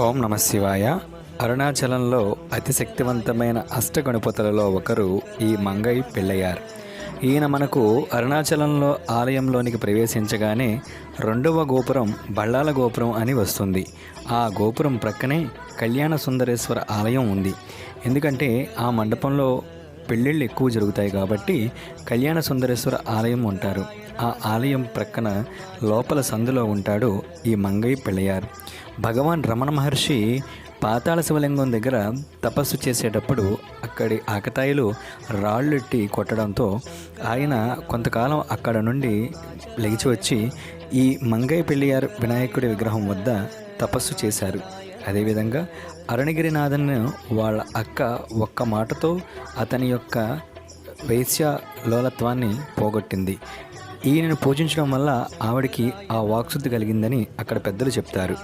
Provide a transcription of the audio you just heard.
ఓం నమ శివాయ. అరుణాచలంలో అతి శక్తివంతమైన అష్టగణపతులలో ఒకరు ఈ మంగై పెళ్ళయ్యారు. ఈయన మనకు అరుణాచలంలో ఆలయంలోనికి ప్రవేశించగానే రెండవ గోపురం బళ్ళాల గోపురం అని వస్తుంది. ఆ గోపురం ప్రక్కనే కళ్యాణ సుందరేశ్వర ఆలయం ఉంది. ఎందుకంటే ఆ మండపంలో పెళ్ళిళ్ళు ఎక్కువ జరుగుతాయి కాబట్టి కళ్యాణ సుందరేశ్వర ఆలయం ఉంటారు. ఆ ఆలయం ప్రక్కన లోపల సందులో ఉంటాడు ఈ మంగై పెళ్ళయారు భగవాన్ రమణ మహర్షి పాతాళ శివలింగం దగ్గర తపస్సు చేసేటప్పుడు అక్కడి ఆకతాయిలు రాళ్ళెట్టి కొట్టడంతో ఆయన కొంతకాలం అక్కడ నుండి లేచి వచ్చి ఈ మంగై పెళ్ళియార్ వినాయకుడి విగ్రహం వద్ద తపస్సు చేశారు. అదేవిధంగా అరుణగిరినాథన్ను వాళ్ళ అక్క ఒక్క మాటతో అతని యొక్క వేశ్య లోలత్వాన్ని పోగొట్టింది. ఈయనను పూజించడం వల్ల ఆవిడికి ఆ వాక్శుద్ధి కలిగిందని అక్కడ పెద్దలు చెప్తారు.